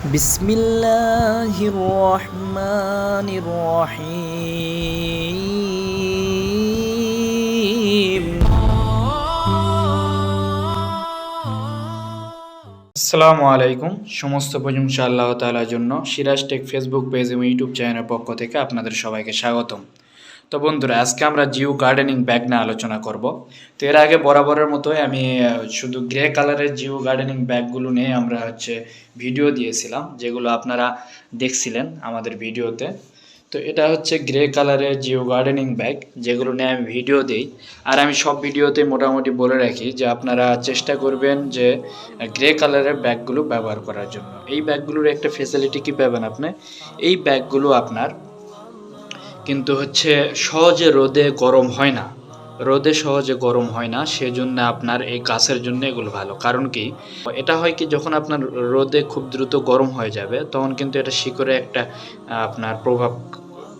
بسم الله الرحمن الرحيم আসসালামু আলাইকুম সমস্ত প্রশংসা আল্লাহ তাআলার জন্য সিরাজ টেক ফেসবুক পেজ এবং ইউটিউব চ্যানেলের পক্ষ থেকে আপনাদের সবাইকে স্বাগতম তো বন্ধুরা, আজকে আমরা জিও গার্ডেনিং ব্যাগ নিয়ে আলোচনা করব। তো এর আগে বরাবরের মতোই আমি শুধু গ্রে কালারের জিও গার্ডেনিং ব্যাগগুলো নিয়ে আমরা হচ্ছে ভিডিও দিয়েছিলাম, যেগুলো আপনারা দেখছিলেন আমাদের ভিডিওতে। তো এটা হচ্ছে গ্রে কালারের জিও গার্ডেনিং ব্যাগ, যেগুলো নিয়ে আমি ভিডিও দিই। আর আমি সব ভিডিওতে মোটামুটি বলে রাখি যে আপনারা চেষ্টা করবেন যে গ্রে কালারের ব্যাগগুলো ব্যবহার করার জন্য। এই ব্যাগগুলোর একটা ফেসিলিটি কি পাবেন আপনি? এই ব্যাগগুলো আপনার কিন্তু হচ্ছে সহজে রোদে গরম হয় না। রোদে সহজে গরম হয় না, সেজন্য আপনার এই গাছের জন্য এগুলো ভালো। কারণ কি? এটা হয় কি, যখন আপনার রোদে খুব দ্রুত গরম হয়ে যাবে, তখন কিন্তু এটা শিকড়ে একটা আপনার প্রভাব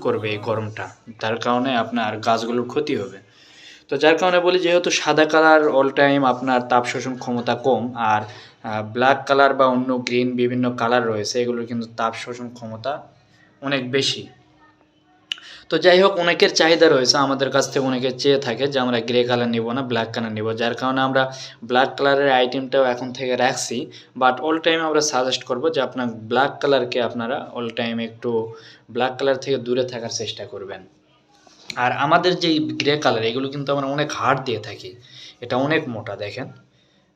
করবে এই গরমটা। তার কারণে আপনার গাছগুলোর ক্ষতি হবে। তো যার কারণে বলি, যেহেতু সাদা কালার অল টাইম আপনার তাপ শোষণ ক্ষমতা কম, আর ব্ল্যাক কালার বা অন্য গ্রিন বিভিন্ন কালার রয়েছে, এগুলোর কিন্তু তাপ শোষণ ক্ষমতা অনেক বেশি। তো যাই হোক অনেকের চাহিদা রয়েছে, আমাদের কাছ থেকে অনেকে চেয়ে থাকে যে আমরা গ্রে কালার নিব না ব্ল্যাক কালার নিব। যার কারণে আমরা ব্ল্যাক কালারের আইটেমটাও এখন থেকে রাখছি বাট অল টাইম আমরা সাজেস্ট করব যে আপনার ব্ল্যাক কালারকে আপনারা অল টাইম একটু ব্ল্যাক কালার থেকে দূরে থাকার চেষ্টা করবেন। আর আমাদের যে গ্রে কালার এগুলো কিন্তু আমরা অনেক হার্ড দিয়ে থাকি। এটা অনেক মোটা, দেখেন।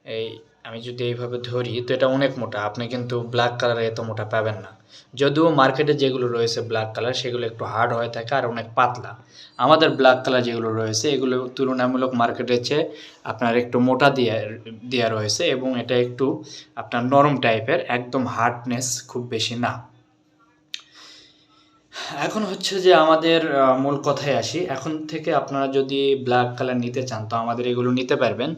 এই, আমি যদি এইভাবে ধরি, তো এটা অনেক মোটা। আপনি কিন্তু ব্ল্যাক কালারে এত মোটা পাবেন না। যদিও মার্কেটে যেগুলো রয়েছে ব্ল্যাক কালার সেগুলো একটু হার্ড হয়ে থাকে আর অনেক পাতলা। আমাদের ব্ল্যাক কালার যেগুলো রয়েছে, এগুলো তুলনামূলক মার্কেটের চেয়ে আপনার একটু মোটা দিয়ে দেওয়া রয়েছে এবং এটা একটু আপনার নরম টাইপের একদম হার্ডনেস খুব বেশি না। এখন হচ্ছে যে আমাদের মূল কথায় আসি। এখন থেকে আপনারা যদি ব্ল্যাক কালার নিতে চান, তো আমাদের এগুলো নিতে পারবেন।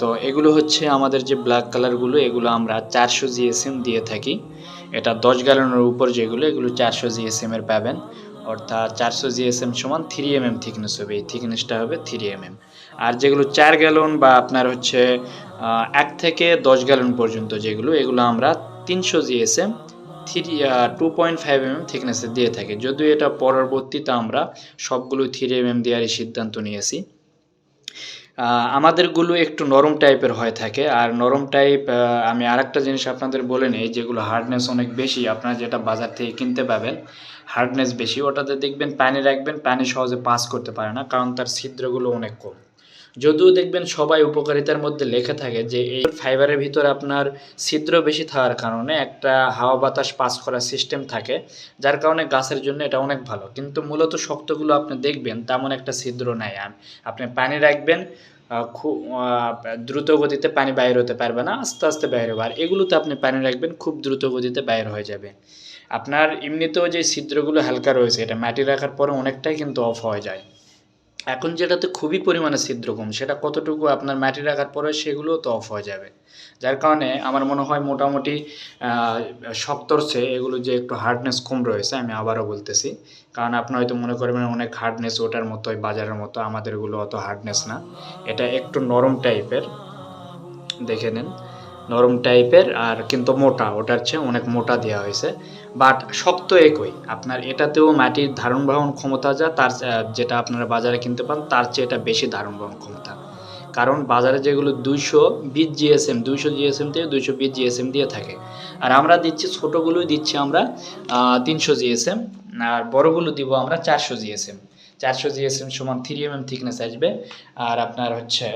তো এগুলো হচ্ছে আমাদের যে ব্ল্যাক কালারগুলো এগুলো আমরা চারশো জিএসএম দিয়ে থাকি। এটা দশ গ্যালনের উপর যেগুলো, এগুলো চারশো জিএসএম এর পাবেন। অর্থাৎ চারশো জিএসএম সমান থ্রি এম এম থিকনেস হবে। এই থিকনেসটা হবে থ্রি এম এম আর যেগুলো চার গ্যালন বা আপনার হচ্ছে এক থেকে দশ গ্যালন পর্যন্ত যেগুলো, এগুলো আমরা তিনশো GSM three two point five MM থিকনেসে দিয়ে থাকি। যদিও এটা পরবর্তীতে আমরা সবগুলো থ্রি এমএম দেওয়ারই সিদ্ধান্ত নিয়েছি। আমাদেরগুলো একটু নরম টাইপের হয়ে থাকে। আর নরম টাইপ আমি আরেকটা জিনিস আপনাদের বলে নিই, যেগুলো হার্ডনেস অনেক বেশি, আপনারা যেটা বাজার থেকে কিনতে পাবেন হার্ডনেস বেশি। ওটাতে দেখবেন, পানি রাখবেন, পানি সহজে পাস করতে পারে না, কারণ তার ছিদ্রগুলো অনেক কম। যদিও দেখবেন সবাই উপকারিতার মধ্যে লেখা থাকে যে এই ফাইবারের ভিতরে আপনার ছিদ্র বেশি থাকার কারণে একটা হাওয়া বাতাস পাস করার সিস্টেম থাকে, যার কারণে গাছের জন্য এটা অনেক ভালো। কিন্তু মূলত শক্তগুলো আপনি দেখবেন তেমন একটা ছিদ্র নাই। আপনি পানি রাখবেন খুব দ্রুত গতিতে পানি বাইর হতে পারবে না, আস্তে আস্তে বাইর হবে। আর এগুলোতে আপনি পানি রাখবেন, খুব দ্রুত গতিতে বাইর হয়ে যাবে। আপনার এমনিতেও যে ছিদ্রগুলো হালকা রয়েছে, এটা মাটি রাখার পরে অনেকটাই কিন্তু অফ হয়ে যায়। এখন যেটাতে খুবই পরিমাণে ছিদ্র কম সেটা কতটুকু আপনার মাটি রাখার পরে সেগুলো তো অফ হয়ে যাবে। যার কারণে আমার মনে হয় মোটামুটি আহ, শক্তর এগুলো যে একটু হার্ডনেস কম রয়েছে আমি আবারও বলতেছি। কারণ আপনি হয়তো মনে করবেন অনেক হার্ডনেস ওটার মতোই বাজারের মতো আমাদেরগুলো অত হার্ডনেস না। এটা একটু নরম টাইপের দেখে নেন। নরম টাইপের আর কিন্তু মোটা ওটার চেয়ে অনেক মোটা দেওয়া হয়েছে। বাট শক্ত একই। আপনার এটাতেও মাটির ধারণ বহন ক্ষমতা যা, তার যেটা আপনারা বাজারে কিনতে পান, তার চেয়ে এটা বেশি ধারণ বহন ক্ষমতা। কারণ বাজারে যেগুলো দুইশো বিশ জিএসএম, দুইশো জিএসএম থেকে দুইশো বিশ জিএসএম দিয়ে থাকে। আর আমরা দিচ্ছি, ছোটোগুলোই দিচ্ছি আমরা তিনশো জিএসএম, আর বড়গুলো দিব আমরা চারশো জিএসএম। চারশো জিএসএম সমান থ্রি এম এম থিকনেস আসবে, আর আপনার হচ্ছে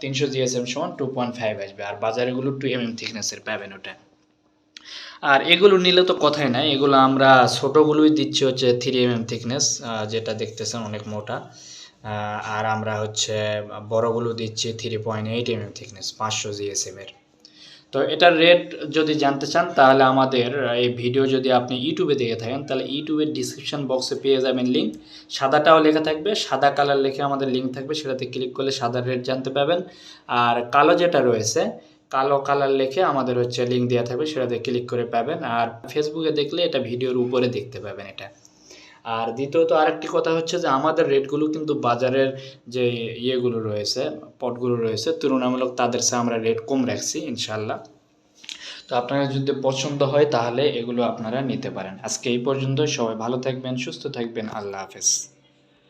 তিনশো জিএসএম সমান টু পয়েন্ট ফাইভ আসবে। আর বাজারেগুলো টু এম এম থিকনেসের পাবেন ওটা। আর এগুলো নিলে তো কথাই নাই। এগুলো আমরা ছোটোগুলোই দিচ্ছি হচ্ছে থ্রি এম এম থিকনেস যেটা দেখতেছেন অনেক মোটা। আর আমরা হচ্ছে বড়গুলো দিচ্ছি three point eight M M thickness পাঁচশো জিএসএম এর। তো এটার রেট যদি জানতে চান, তাহলে আমাদের এই ভিডিও যদি আপনি ইউটিউবে দেখে থাকেন, তাহলে ইউটিউবের ডিসক্রিপশন বক্সে পেয়ে যাবেন লিঙ্ক সাদাটাও লেখা থাকবে, সাদা কালার লিখে আমাদের লিঙ্ক থাকবে, সেটাতে ক্লিক করলে সাদা রেট জানতে পাবেন। আর কালো যেটা রয়েছে কালো কালার লিখে আমাদের হচ্ছে লিঙ্ক দেওয়া থাকবে, সেটাতে ক্লিক করে পাবেন। আর ফেসবুকে দেখলে এটা ভিডিওর উপরে দেখতে পাবেন এটা। আর দ্বিতীয়ত আরেকটি কথা হচ্ছে যে, আমাদের রেটগুলো কিন্তু বাজারের যে ইয়েগুলো রয়েছে, পটগুলো রয়েছে, তুলনামূলক তাদের চেয়ে আমরা রেট কম রাখছি ইনশাল্লাহ তো আপনারা যদি পছন্দ হয় তাহলে এগুলো আপনারা নিতে পারেন। আজকে এই পর্যন্ত সবাই ভালো থাকবেন, সুস্থ থাকবেন। আল্লাহ হাফেজ।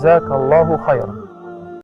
جزاك الله خيرا.